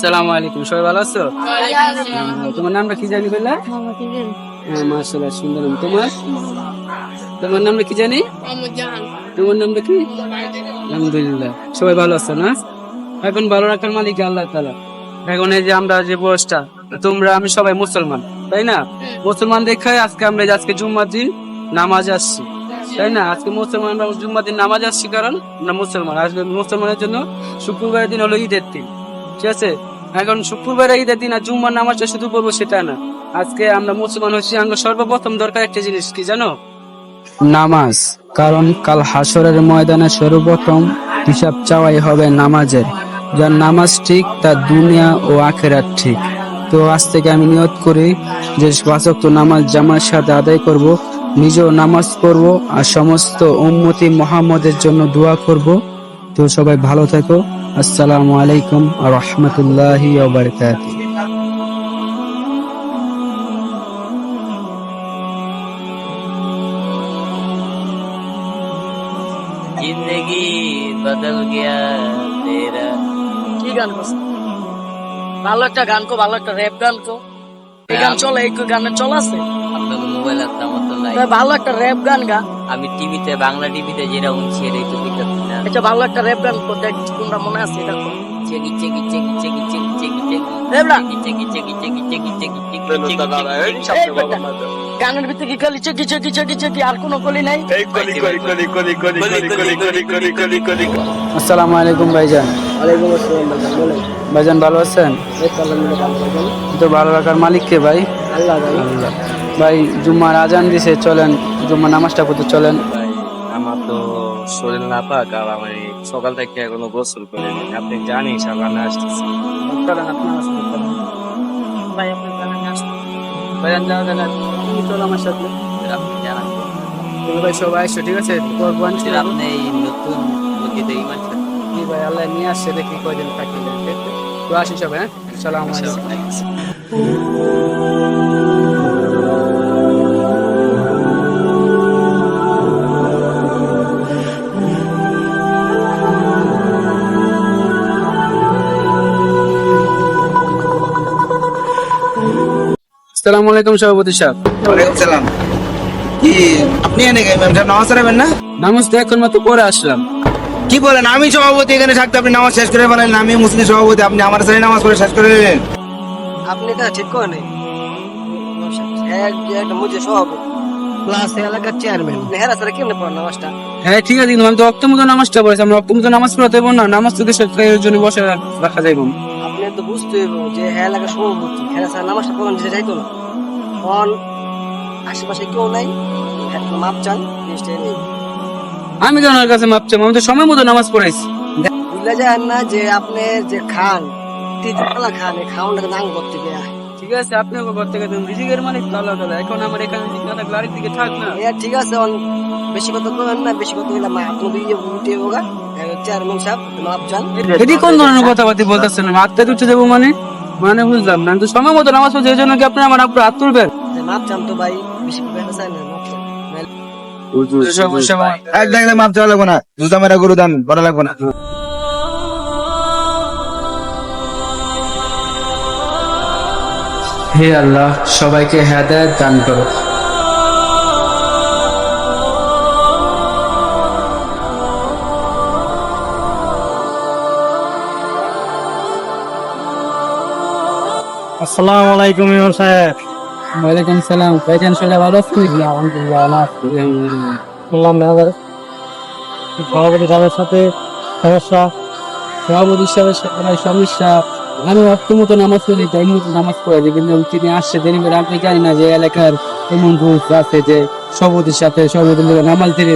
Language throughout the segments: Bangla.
আসসালামু আলাইকুম। সবাই ভালো আছো? তোমার নামটা কি জানি বললা হ্যাঁ মাশাআল্লাহ সুন্দর। নাম তোমার? তোমার নামটা কি জানি? তোমার নামটা কি? আলহামদুলিল্লাহ। সবাই ভালো আছো না? এখন ভালো রাখার মালিক আল্লাহ তাআলা। এখন এই যে আমরা যে বয়সটা তোমরা আমি সবাই মুসলমান তাই না? মুসলমান দেখে আজকে আমরা আজকে জুম্মার দিন নামাজ আসছি তাই না? আজকে মুসলমান আমরা জুম্মার দিন নামাজ আসছি কারণ আমরা মুসলমান। আজকে মুসলমানের জন্য শুক্রবারের দিন হলো ঈদের দিন ঠিক আছে? এখন শুক্রবার ঈদের দিন আর জুম্মার নামাজটা শুধু পড়ব সেটা না। আজকে আমরা মুসলমান হচ্ছি আমরা সর্বপ্রথম দরকার একটা জিনিস কি জানো? নামাজ, কারণ কাল হাসরের ময়দানে সর্বপ্রথম হিসাব চাওয়াই হবে নামাজের। যার নামাজ ঠিক, তার দুনিয়া ও আখেরাত ঠিক। তো আজ থেকে আমি নিয়ত করি যে বাচক নামাজ জামার সাথে আদায় করব, নিজেও নামাজ পড়ব আর সমস্ত উম্মতি মোহাম্মদের জন্য দোয়া করব। তো সবাই ভালো থেকো। আসসালামু আলাইকুম আ রহমতুল্লাহি বারকাতুহ जिंदगी बदल गया तेरा কি গান করছে ভালো একটা গান কো ভালো একটা র্যাপ গান কো এই গান চলে এই গানের চল আছে আপনার মোবাইল আছে আমার তো নাই তবে ভালো একটা র্যাপ গান গা আমি টিভিতে বাংলা টিভিতে যেটা শুনছি এটাই তো বুঝতে না এটা ভালো একটা র্যাপ গান দেখ তোমরা মনে আছে এটা চেকি চেকি চেকি চেকি চেকি চেকি চেকি রেবলা চেকি চেকি চেকি চেকি চেকি চেকি গানের ভিতরে কি খালি চেকি চেকি চেকি চেকি আর কোনো কলি নাই আসসালামু আলাইকুম ভাইজান ওয়ালাইকুম আসসালাম ভাই ভাইজান ভালো আছেন এই তো ভালো আছেন? তো ভালো রাখার মালিক কে ভাই আল্লাহ ভাই আল্লাহ ভাই জুম্মার আজান দিছে চলেন। জুম্মার নামাজটা পড়তে চলেন। ভাই আমার তো শরীর না পাক আর আমি সকাল থেকে এখনও গোসল করিনি আপনি জানি সাবানে আসতেছি। চলেন আপনি ভাই আপনি জানেন আসুন ভাইজান যাও যাও তুমি চলো আমার সাথে? আপনি জানান। ভাই সবাই আসছো ঠিক আছে? আপনি এই নতুন মসজিদে ইমান কি ভাই আল্লাহ নিয়ে আসছে দেখি কয়দিন থাকি। তো আসি সব হ্যাঁ? সালাম আলাইকুম। আসসালামু আলাইকুম সভাপতি সাহেব। ওয়ালাইকুম সালাম। কি আপনি এনে সাহেব নামাজ পড়াবেন না? নামাজ তো এখন মাত্র পরে আসলাম। কি বলেন? আমি সভাপতি এখানে থাকতে আপনি নামাজ শেষ করে বলেন আমি মুসলিম সভাপতি আপনি আমার সাথে নামাজ পড়ে শেষ করে দিলেন? আপনি ঠিক করে নেই একটা মুজে সভাপতি। প্লাস এলাকার চেয়ারম্যান নেহারা স্যার কেমনে পড়ান নামাজটা? হ্যাঁ ঠিক আছে কিন্তু আমি তো অক্তমতো নামাজটা পড়েছি। আমরা নামাজ পড়াতে না। নামাজ জন্য বসে রাখ- রাখা যাইব। আপনি তো বুঝতে যে হ্যাঁ এলাকার সভাপতি। হ্যাঁ স্যার নামাজটা প্রধান যেতে চাইতো না। তখন আশেপাশে কেউ নাই একটা মাপ চান জিনিসটা নেই আমি কেন কাছে মাপ চাই আমি তো সময় মতো নামাজ পড়াইছি। বুঝলে যায় না যে আপনি যে খান তিতলা খান এই খাওয়ানটাকে নাং করতে গিয়ে ঠিক আছে আপনি ঘর থেকে দেন। রিজিকের মালিক আল্লাহ তাআলা। এখন আমার এখানে রিজিক না থাকলে আরেক দিকে থাক না। এ ঠিক আছে বেশি কথা করেন না বেশি কথা আপনি দিয়ে উঠে হোগা চেয়ারম্যান সাহেব মাপ চান এটি কোন ধরনের কথাবার্তা বলতেছেন? আত্মা উঠে দেবো মানে? মানে বুঝলাম না। আমি সময় মতো নামাজ পড়ছি এই জন্য কি আপনি আমার আপনার হাত তুলবেন? মাপ চান তো ভাই বেশি কথা চাই না মাপ চান সমস্যা ভাই। এক দেখলে মাপ চাওয়া লাগবো না। জুতা মেরা গরু দান বড় লাগবো না। হে আল্লাহ সবাইকে হেদায়েত দান করো। আসসালামু আলাইকুম ইমাম সাহেব। ওয়ালাইকুম সালাম। ভাইজান শোলা ভালো আছেন? আলহামদুলিল্লাহ বললাম সভাপতি সাহেবের সাথে সমস্যা। সভাপতি সাহেবের সাথে সমস্যা। আমি অক্ত মতো নামাজ পড়ি টাইম মতো নামাজ দিই কিন্তু তিনি আসছে দেরি করে। আপনি জানি না যে এলাকার এমন রুলস আছে যে সভাপতির সাথে সভাপতির লোকের নামাজ ধরে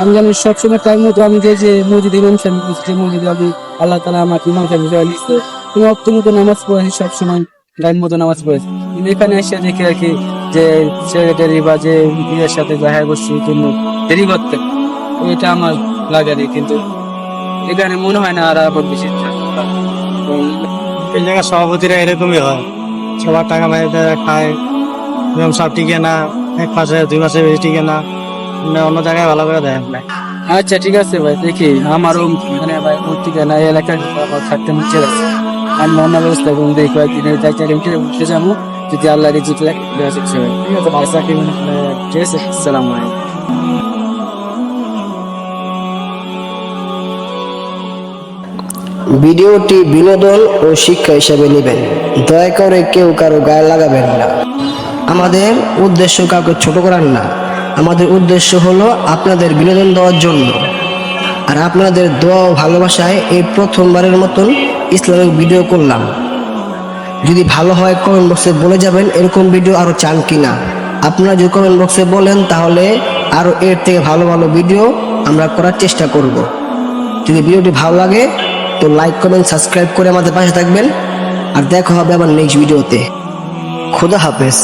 আমি জানি সবসময় টাইম মতো আমি যে যে মসজিদ ইমাম সাহেব যে মসজিদে আমি আল্লাহ তালা আমার ইমাম সাহেব হিসেবে নিচ্ছে তুমি অক্ত মতো নামাজ পড়েছি সবসময় টাইম মতো নামাজ পড়েছি কিন্তু এখানে এসে দেখি আর কি যে সেক্রেটারি বা যে ইয়ের সাথে দেখা করছি তুমি দেরি করতে। এটা আমার লাগে কিন্তু এখানে মনে হয় না আর আবার বেশি এই জায়গার সভাপতিরা এরকমই হয়। সবার টাকা মেরে খায় ইমাম সব টিকে না এক মাসে দুই মাসে বেশি টিকে না মানে অন্য জায়গায় ভালো করে দেয় না। আচ্ছা ঠিক আছে ভাই দেখি। আমারও মানে ভাই ঠিকানা এই এলাকায় থাকতে নিচে আছে আমি রান্নার ব্যবস্থা করুন দেখি কয়েকদিনের যাই চাই উঠে যাব। যদি আল্লাহ লাগে ঠিক আছে ভালো চাকরি মানে, ঠিক আছে ভিডিওটি বিনোদন ও শিক্ষা হিসেবে নেবেন। দয়া করে কেউ কারও গায়ে লাগাবেন না। আমাদের উদ্দেশ্য কাউকে ছোট করার না। আমাদের উদ্দেশ্য হলো আপনাদের বিনোদন দেওয়ার জন্য। আর আপনাদের দোয়া ও ভালোবাসায় এই প্রথমবারের মতন ইসলামিক ভিডিও করলাম। যদি ভালো হয় কমেন্ট বক্সে বলে যাবেন এরকম ভিডিও আরও চান কি না আপনারা যদি কমেন্ট বক্সে বলেন তাহলে আরও এর থেকে ভালো ভালো ভিডিও আমরা করার চেষ্টা করব। যদি ভিডিওটি ভালো লাগে তো লাইক কমেন্ট সাবস্ক্রাইব করে আমাদের পাশে থাকবেন। আর দেখা হবে আবার নেক্সট ভিডিওতে খোদা হাফেজ।